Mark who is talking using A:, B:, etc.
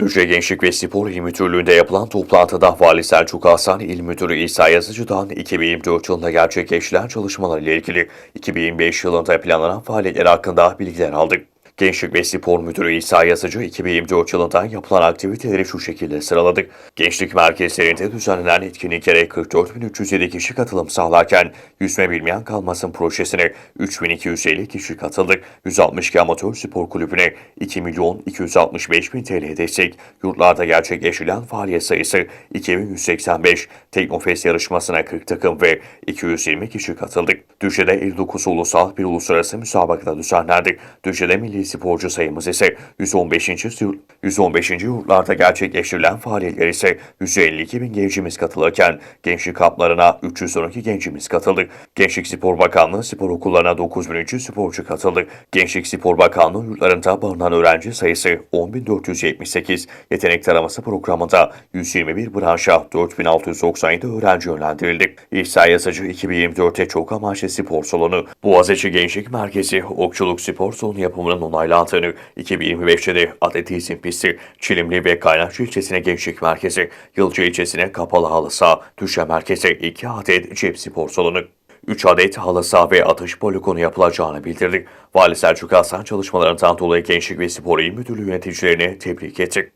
A: Düzce Gençlik ve Spor İl Müdürlüğü'nde yapılan toplantıda Vali Selçuk Hasan İl Müdürü İsa Yazıcı'dan 2024 yılında gerçekleştirilen çalışmalar ile ilgili 2025 yılında planlanan faaliyetler hakkında bilgiler aldık. Gençlik ve Spor Müdürü İsa Yazıcı 2024 yılında yapılan aktiviteleri şu şekilde sıraladık. Gençlik merkezlerinde düzenlenen etkinliklere 44.307 kişi katılım sağlarken yüzme bilmeyen kalmasın projesine 3.250 kişi katıldı. 162 amatör spor kulübüne 2 milyon 265 bin TL destek. Yurtlarda gerçekleştirilen faaliyet sayısı 2185. Teknofest yarışmasına 40 takım ve 220 kişi katıldı. Düzce'de 59 ulusal bir uluslararası müsabakada düzenlendi. Düzce'de milli sporcu sayımız ise 115. yurt- 115. yurtlarda gerçekleştirilen faaliyetler ise 152 bin gencimiz katılırken gençlik kamplarına 312 gencimiz katıldı. Gençlik Spor Bakanlığı spor okullarına 9300 sporcu katıldı. Gençlik Spor Bakanlığı yurtlarında barınan öğrenci sayısı 10.478. Yetenek taraması programında 121 branşa 4697 öğrenci yönlendirildi. İhsa Yazıcı 2024'te çok amaçlı spor salonu, Boğaziçi Gençlik Merkezi, Okçuluk Spor Salonu yapımının onaylandığını, 2025'te de atletizm pisti, Çilimli ve Kaynakçı ilçesine Gençlik Merkezi, Yılcı ilçesine Kapalı Halı Saha, Düşe Merkezi 2 adet cep spor salonu, 3 adet halı saha ve atış poligonu yapılacağını bildirdik. Vali Selçuk Hasan çalışmalarından dolayı Gençlik ve Spor İl Müdürlüğü yöneticilerini tebrik etti.